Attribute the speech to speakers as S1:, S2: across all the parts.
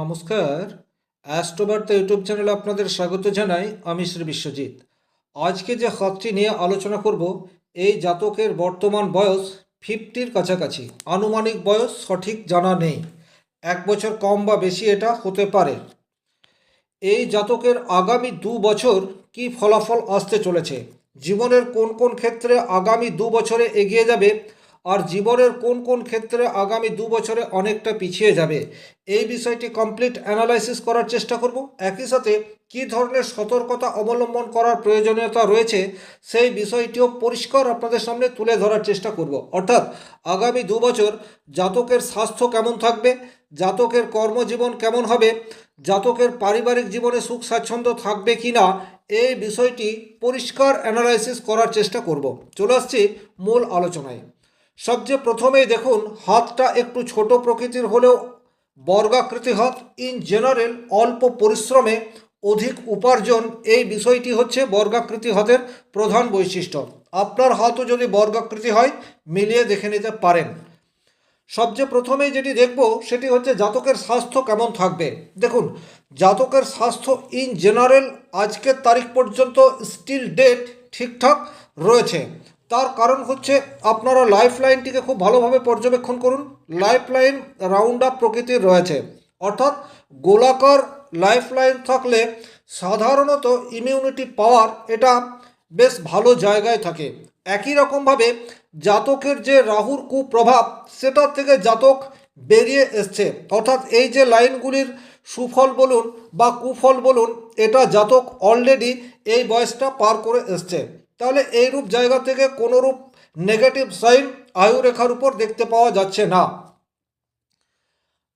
S1: নমস্কার। অ্যাস্ট্রোবার্তা ইউটিউব চ্যানেলে আপনাদের স্বাগত জানাই, আমি শ্রী বিশ্বজিৎ। আজকে যে হাতটি নিয়ে আলোচনা করব, এই জাতকের বর্তমান বয়স ফিফটির কাছাকাছি। আনুমানিক বয়স সঠিক জানা নেই। এক বছর কম বা বেশি এটা হতে পারে। এই জাতকের আগামী দু বছর কি ফলাফল আসতে চলেছে? জীবনের কোন কোন ক্ষেত্রে আগামী দু বছরে এগিয়ে যাবে? আর জীবনের কোন কোন ক্ষেত্রে আগামী দু বছরে অনেকটা পিছিয়ে যাবে? এই বিষয়টি কমপ্লিট অ্যানালাইসিস করার চেষ্টা করব। একই সাথে কী ধরনের সতর্কতা অবলম্বন করার প্রয়োজনীয়তা রয়েছে, সেই বিষয়টিও পরিষ্কার আপনাদের সামনে তুলে ধরার চেষ্টা করব। অর্থাৎ আগামী দু বছর জাতকের স্বাস্থ্য কেমন থাকবে, জাতকের কর্মজীবন কেমন হবে, জাতকের পারিবারিক জীবনে সুখ স্বাচ্ছন্দ্য থাকবে কি না এই বিষয়টি পরিষ্কার অ্যানালাইসিস করার চেষ্টা করব। চলে আসছি মূল আলোচনায়। সবচেয়ে প্রথমেই দেখুন, হাতটা একটু ছোট প্রকৃতির হলেও বর্গাকৃতি হাত। ইন জেনারেল অল্প পরিশ্রমে অধিক উপার্জন, এই বিষয়টি হচ্ছে বর্গাকৃতি হাতের প্রধান বৈশিষ্ট্য। আপনার হাতও যদি বর্গাকৃতি হয়, মিলিয়ে দেখে নিতে পারেন। সবচেয়ে প্রথমেই যেটি দেখব, সেটি হচ্ছে জাতকের স্বাস্থ্য কেমন থাকবে। দেখুন, জাতকের স্বাস্থ্য ইন জেনারেল আজকের তারিখ পর্যন্ত স্টিল ডেট ঠিকঠাক রয়েছে। তার কারণ হচ্ছে আপনারা লাইফ লাইনটিকে খুব ভালোভাবে পর্যবেক্ষণ করুন। লাইফ লাইন রাউন্ড আপ প্রকৃতির রয়েছে। অর্থাৎ গোলাকার লাইফ লাইন থাকলে সাধারণত ইমিউনিটি পাওয়ার এটা বেশ ভালো জায়গায় থাকে। একই রকমভাবে জাতকের যে রাহুর কুপ্রভাব সেটার থেকে জাতক বেরিয়ে এসছে। অর্থাৎ এই যে লাইনগুলির সুফল বলুন বা কুফল বলুন এটা জাতক অলরেডি এই বয়সটা পার করে এসছে। তাহলে এইরূপ জায়গা থেকে কোনোরূপ নেগেটিভ সাইন আয়ুরেখার উপর দেখতে পাওয়া যাচ্ছে না।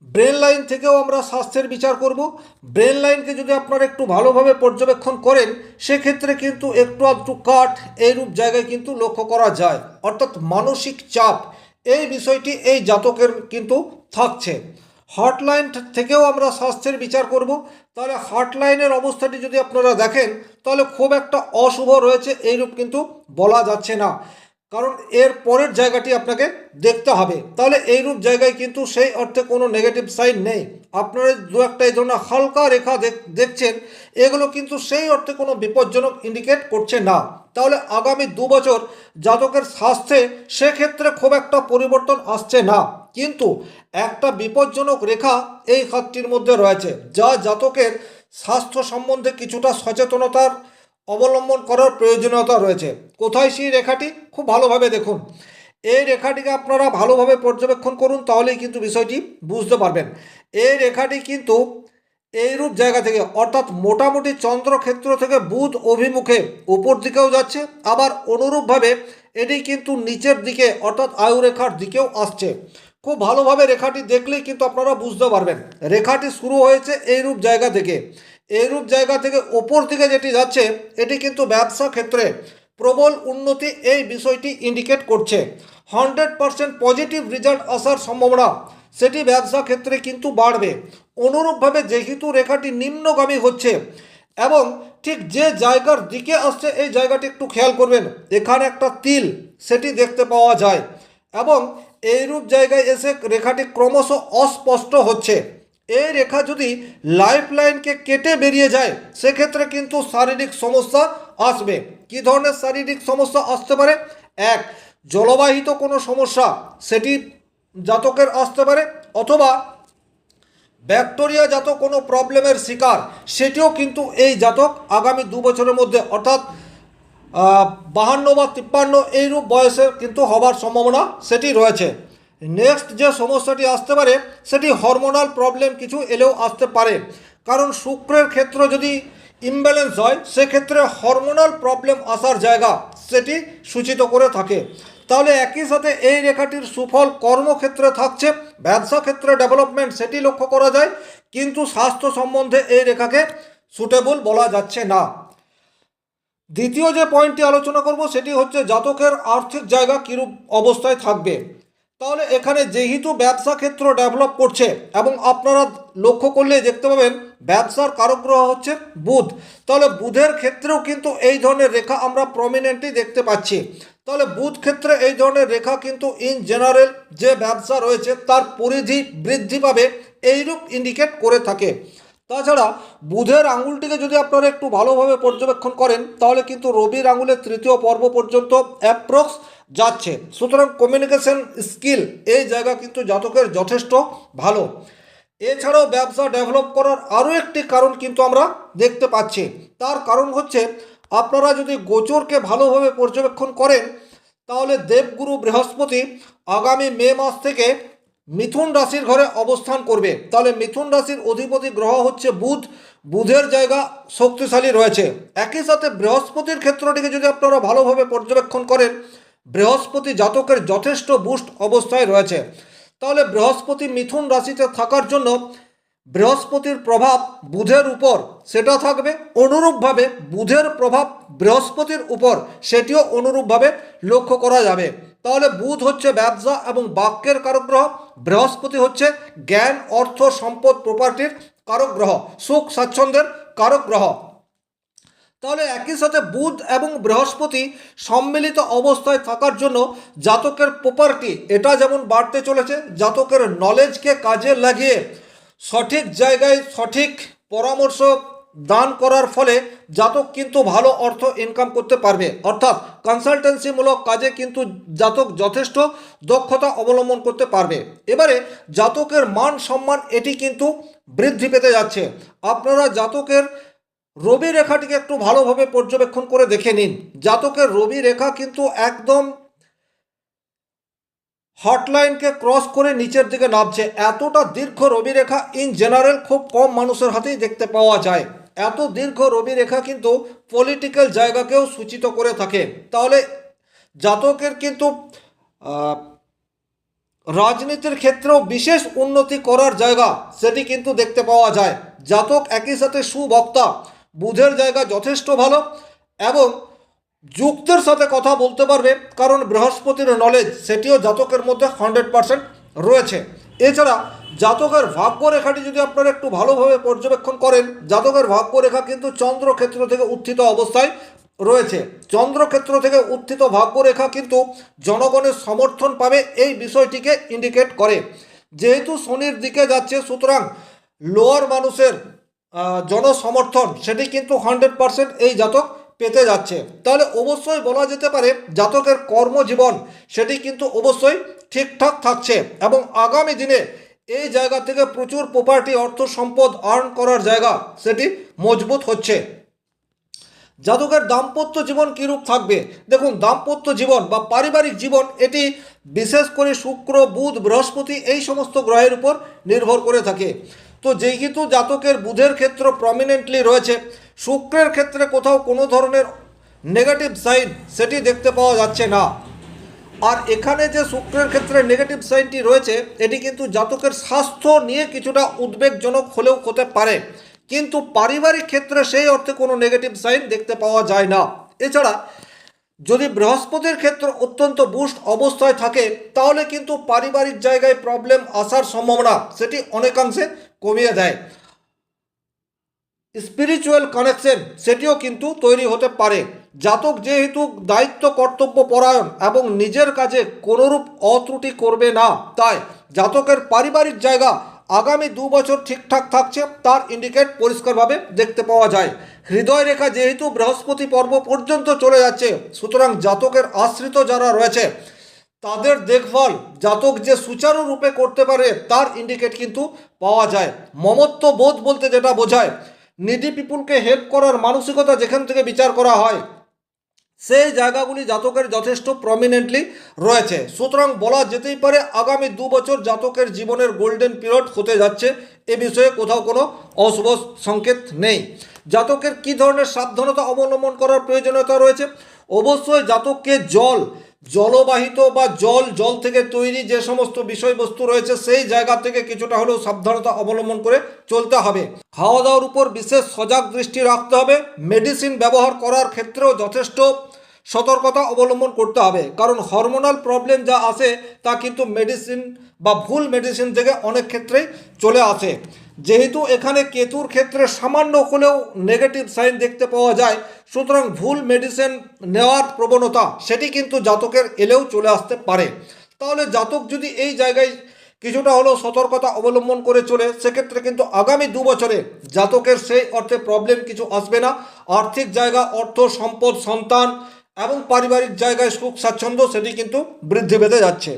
S1: ব্রেন লাইন থেকেও আমরা স্বাস্থ্যের বিচার করব। ব্রেন লাইনকে যদি আপনারা একটু ভালোভাবে পর্যবেক্ষণ করেন, সেক্ষেত্রে কিন্তু একটু আধটু কাঠ এইরূপ জায়গায় কিন্তু লক্ষ্য করা যায়। অর্থাৎ মানসিক চাপ, এই বিষয়টি এই জাতকের কিন্তু থাকছে। হটলাইন থেকেও আমরা স্বাস্থ্যের বিচার করব। তাহলে হটলাইনের অবস্থাটি যদি আপনারা দেখেন, তাহলে খুব একটা অশুভ রয়েছে, এইরূপ কিন্তু বলা যাচ্ছে না। কারণ এর পরের জায়গাটি আপনাকে দেখতে হবে। তাহলে এইরূপ জায়গায় কিন্তু সেই অর্থে কোনো নেগেটিভ সাইন নেই। আপনারা দু একটা এই ধরনের হালকা রেখা দেখছেন, এগুলো কিন্তু সেই অর্থে কোনো বিপজ্জনক ইন্ডিকেট করছে না। তাহলে আগামী দু বছর জাতকের স্বাস্থ্যে সেক্ষেত্রে খুব একটা পরিবর্তন আসছে না। কিন্তু একটা বিপজ্জনক রেখা এই হাতটির মধ্যে রয়েছে, যা জাতকের স্বাস্থ্য সম্বন্ধে কিছুটা সচেতনতার অবলম্বন করার প্রয়োজনীয়তা রয়েছে। কোথায় সেই রেখাটি? খুব ভালোভাবে দেখুন। এই রেখাটিকে আপনারা ভালোভাবে পর্যবেক্ষণ করুন, তাহলেই কিন্তু বিষয়টি বুঝতে পারবেন। এই রেখাটি কিন্তু এইরূপ জায়গা থেকে, অর্থাৎ মোটামুটি চন্দ্রক্ষেত্র থেকে বুধ অভিমুখে উপর দিকেও যাচ্ছে, আবার অনুরূপভাবে এটি কিন্তু নিচের দিকে, অর্থাৎ আয়ুরেখার দিকেও আসছে। খুব ভালোভাবে রেখাটি দেখলেই কিন্তু আপনারা বুঝতে পারবেন। রেখাটি শুরু হয়েছে এইরূপ জায়গা থেকে। এইরূপ জায়গা থেকে ওপর দিকে যেটি যাচ্ছে, এটি কিন্তু ব্যবসা ক্ষেত্রে প্রবল উন্নতি এই বিষয়টি ইন্ডিকেট করছে। হান্ড্রেড পারসেন্ট পজিটিভ রেজাল্ট আসার সম্ভাবনা, সেটি ব্যবসা ক্ষেত্রে কিন্তু বাড়বে। অনুরূপভাবে যেহেতু রেখাটি নিম্নগামী হচ্ছে, এবং ঠিক যে জায়গার দিকে আসছে, এই জায়গাটি একটু খেয়াল করবেন। এখানে একটা তিল, সেটি দেখতে পাওয়া যায়, এবং এইরূপ জায়গায় এসে রেখাটি ক্রমশ অস্পষ্ট হচ্ছে। এই রেখা যদি লাইফ লাইনকে কেটে বেরিয়ে যায়, সেক্ষেত্রে কিন্তু শারীরিক সমস্যা আসবে। কি ধরনের শারীরিক সমস্যা আসতে পারে? এক, জলবাহিত কোনো সমস্যা, সেটি জাতকের আসতে পারে, অথবা ব্যাকটেরিয়া জাত কোনো প্রবলেমের শিকার, সেটিও কিন্তু এই জাতক আগামী দু বছরের মধ্যে, অর্থাৎ বাহান্ন বা তিপ্পান্ন এইরূপ বয়সের কিন্তু হবার সম্ভাবনা সেটি রয়েছে। নেক্সট যে সমস্যাটি আসতে পারে, সেটি হরমোনাল প্রবলেম কিছু এলেও আসতে পারে। কারণ শুক্রের ক্ষেত্র যদি ইমব্যালেন্স হয়, সেক্ষেত্রে হরমোনাল প্রবলেম আসার জায়গা সেটি সূচিত করে থাকে। তাহলে একই সাথে এই রেখাটির সুফল কর্মক্ষেত্রে থাকছে ব্যবসা ক্ষেত্রে ডেভেলপমেন্ট সেটি লক্ষ্য করা যায়, কিন্তু স্বাস্থ্য সম্বন্ধে এই রেখাকে সুটেবল বলা যাচ্ছে না। দ্বিতীয় যে পয়েন্টটি আলোচনা করব, সেটি হচ্ছে জাতকের আর্থিক জায়গা কীরূপ অবস্থায় থাকবে। তাহলে এখানে যেহেতু ব্যবসা ক্ষেত্র ডেভেলপ করছে এবং আপনারা লক্ষ্য করলে দেখতে পাবেন ব্যবসার কারগ্রহ হচ্ছে বুধ। তাহলে বুধের ক্ষেত্রেও কিন্তু এই ধরনের রেখা আমরা প্রমিনেন্টলি দেখতে পাচ্ছি। তাহলে বুধ ক্ষেত্রে এই ধরনের রেখা কিন্তু ইন জেনারেল যে ব্যবসা রয়েছে তার পরিধি বৃদ্ধি পাবে এইরূপ ইন্ডিকেট করে থাকে। তাছাড়া বুধের আঙুলটিকে যদি আপনারা একটু ভালোভাবে পর্যবেক্ষণ করেন, তাহলে কিন্তু রবির আঙুলের তৃতীয় পর্ব পর্যন্ত অ্যাপ্রক্স যাচ্ছে। সুতরাং কমিউনিকেশন স্কিল এই জায়গা কিন্তু জাতকের যথেষ্ট ভালো। এছাড়াও ব্যবসা ডেভেলপ করার আরও একটি কারণ কিন্তু আমরা দেখতে পাচ্ছি। তার কারণ হচ্ছে আপনারা যদি গোচরকে ভালোভাবে পর্যবেক্ষণ করেন, তাহলে দেবগুরু বৃহস্পতি আগামী মে মাস থেকে মিথুন রাশির ঘরে অবস্থান করবে। তাহলে মিথুন রাশির অধিপতি গ্রহ হচ্ছে বুধ। বুধের জায়গা শক্তিশালী রয়েছে। একই সাথে বৃহস্পতির ক্ষেত্রটিকে যদি আপনারা ভালোভাবে পর্যবেক্ষণ করেন বৃহস্পতি জাতকের যথেষ্ট বুস্ট অবস্থায় রয়েছে। তাহলে বৃহস্পতি মিথুন রাশিতে থাকার জন্য বৃহস্পতির প্রভাব বুধের উপর, সেটা থাকবে অনুরূপভাবে বুধের প্রভাব বৃহস্পতির উপর, সেটিও অনুরূপভাবে লক্ষ্য করা যাবে। তাহলে বুধ হচ্ছে ব্যবসা এবং বাক্যের কারক গ্রহ বৃহস্পতি হচ্ছে জ্ঞান, অর্থ, সম্পদ প্রপার্টির কারক গ্রহ সুখ, স্বাচ্ছন্দ্যের কারক গ্রহ তাহলে একই সাথে বুধ এবং বৃহস্পতি সম্মিলিত অবস্থায় থাকার জন্য জাতকের প্রপার্টি এটা যেমন বাড়তে চলেছে, জাতকের নলেজকে কাজে লাগিয়ে সঠিক জায়গায় সঠিক পরামর্শ দান করার ফলে জাতক কিন্তু ভালো অর্থ ইনকাম করতে পারবে। অর্থাৎ কনসালটেন্সিমূলক কাজে কিন্তু জাতক যথেষ্ট দক্ষতা অবলম্বন করতে পারবে। এবারে জাতকের মান সম্মান এটি কিন্তু বৃদ্ধি পেতে যাচ্ছে। আপনারা জাতকের রবি রেখাটিকে একটু ভালোভাবে পর্যবেক্ষণ করে দেখে নিন। জাতকের রবি রেখা কিন্তু একদম হটলাইনকে ক্রস করে নিচের দিকে নামছে। এতটা দীর্ঘ রবি রেখা ইন জেনারেল খুব কম মানুষের হাতেই দেখতে পাওয়া যায়। এত দীর্ঘ রবি রেখা কিন্তু পলিটিক্যাল জায়গাকেও সূচিত করে থাকে। তাহলে জাতকের কিন্তু রাজনীতির ক্ষেত্রেও বিশেষ উন্নতি করার জায়গা সেটি কিন্তু দেখতে পাওয়া যায়। জাতক একই সাথে সুবক্তা। বুধের জায়গা যথেষ্ট ভালো এবং যুক্তের সাথে কথা বলতে পারবে, কারণ বৃহস্পতির নলেজ সেটিও জাতকের মধ্যে হান্ড্রেড পারসেন্ট রয়েছে। এছাড়া জাতকের ভাগ্যরেখাটি যদি আপনারা একটু ভালোভাবে পর্যবেক্ষণ করেন, জাতকের ভাগ্যরেখা কিন্তু চন্দ্রক্ষেত্র থেকে উত্থিত অবস্থায় রয়েছে। চন্দ্রক্ষেত্র থেকে উত্থিত ভাগ্যরেখা কিন্তু জনগণের সমর্থন পাবে এই বিষয়টিকে ইন্ডিকেট করে। যেহেতু শনির দিকে যাচ্ছে, সুতরাং লোয়ার মানুষের জনসমর্থন, সেটি কিন্তু হান্ড্রেড পারসেন্ট এই জাতক পেতে যাচ্ছে। তাহলে অবশ্যই বলা যেতে পারে জাতকের কর্মজীবন, সেটি কিন্তু অবশ্যই ঠিকঠাক থাকছে এবং আগামী দিনে এই জায়গা থেকে প্রচুর প্রপার্টি অর্থ সম্পদ আর্ন করার জায়গা সেটি মজবুত হচ্ছে। জাতকের দাম্পত্য জীবন কীরূপ থাকবে? দেখুন, দাম্পত্য জীবন বা পারিবারিক জীবন, এটি বিশেষ করে শুক্র, বুধ, বৃহস্পতি এই সমস্ত গ্রহের উপর নির্ভর করে থাকে। তো যেহেতু জাতকের বুধের ক্ষেত্র প্রমিনেন্টলি রয়েছে, শুক্রের ক্ষেত্রে কোথাও কোনো ধরনের নেগেটিভ সাইন সেটি দেখতে পাওয়া যাচ্ছে না। আর এখানে যে শুক্রের ক্ষেত্রে নেগেটিভ সাইনটি রয়েছে, এটি কিন্তু জাতকের স্বাস্থ্য নিয়ে কিছুটা উদ্বেগজনক হলেও হতে পারে। কিন্তু পারিবারিক ক্ষেত্রে সেই অর্থে কোনো নেগেটিভ সাইন দেখতে পাওয়া যায় না। এছাড়া, যদি বৃহস্পতির ক্ষেত্র অত্যন্ত বুস্ট অবস্থায় থাকে, তাহলে কিন্তু পারিবারিক জায়গায় প্রবলেম আসার সম্ভাবনা, সেটি অনেকাংশে কমিয়ে দেয়। স্পিরিচুয়াল কানেকশন সেটিও কিন্তু তৈরি হতে পারে। জাতক যেহেতু দায়িত্ব, কর্তব্য, পরায়ণ এবং নিজের কাজে কোনোরূপ অত্রুটি করবে না, তাই জাতকের পারিবারিক জায়গা আগামী দু বছর ঠিকঠাক থাকছে তার ইন্ডিকেট পরিষ্কারভাবে দেখতে পাওয়া যায়। হৃদয় রেখা যেহেতু বৃহস্পতি পর্ব পর্যন্ত চলে যাচ্ছে, সুতরাং জাতকের আশ্রিত যারা রয়েছে তাদের দেখভাল জাতক যে সুচারুরূপে করতে পারে তার ইন্ডিকেট কিন্তু পাওয়া যায়। মমত্ব বোধ বলতে যেটা বোঝায় নিডি পিপুলকে হেল্প করার মানসিকতা যেখান থেকে বিচার করা হয়, সেই জায়গাগুলি জাতকের যথেষ্ট প্রমিনেন্টলি রয়েছে। সুতরাং বলা যেতেই পারে, আগামী দু বছর জাতকের জীবনের গোল্ডেন পিরিয়ড হতে যাচ্ছে। এ বিষয়ে কোথাও কোনো অশুভ সংকেত নেই। জাতকের কী ধরনের সাবধানতা অবলম্বন করার প্রয়োজনীয়তা রয়েছে? অবশ্যই জাতককে জল জলবাহিত বা জল জল থেকে তৈরি যে সমস্ত বিষয়বস্তু রয়েছে, সেই জায়গা থেকে কিছুটা হলেও সাবধানতা অবলম্বন করে চলতে হবে। খাওয়া দাওয়ার উপর বিশেষ সজাগ দৃষ্টি রাখতে হবে। মেডিসিন ব্যবহার করার ক্ষেত্রেও যথেষ্ট সতর্কতা অবলম্বন করতে হবে। কারণ হরমোনাল প্রবলেম যা আসে তা কিন্তু মেডিসিন বা ভুল মেডিসিন থেকে অনেক ক্ষেত্রেই চলে আসে। যেহেতু এখানে কেতুর ক্ষেত্রে সামান্য হলেও নেগেটিভ সাইন দেখতে পাওয়া যায়, সুতরাং ভুল মেডিসিন নেওয়ার প্রবণতা সেটি কিন্তু জাতকের এলেও চলে আসতে পারে। তাহলে জাতক যদি এই জায়গায় কিছুটা হলেও সতর্কতা অবলম্বন করে চলে, সেক্ষেত্রে কিন্তু আগামী দু বছরে জাতকের সেই অর্থে প্রবলেম কিছু আসবে না। আর্থিক জায়গা, অর্থ, সম্পদ, সন্তান এবং পারিবারিক জায়গায় সুখ, স্বাচ্ছন্দ্য সেটি কিন্তু বৃদ্ধি পেতে যাচ্ছে।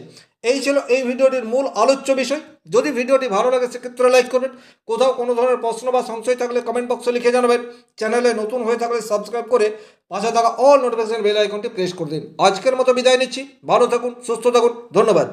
S1: এই ছিল এই ভিডিওটির মূল আলোচ্য বিষয়। যদি ভিডিওটি ভালো লাগে, সেক্ষেত্রে লাইক করবেন। কোথাও কোনো ধরনের প্রশ্ন বা সংশয় থাকলে কমেন্ট বক্সে লিখে জানাবেন। চ্যানেলে নতুন হয়ে থাকলে সাবস্ক্রাইব করে পাশে থাকা অল নোটিফিকেশন বেল আইকনটি প্রেস করে দিন। আজকের মতো বিদায় নিচ্ছি। ভালো থাকুন, সুস্থ থাকুন। ধন্যবাদ।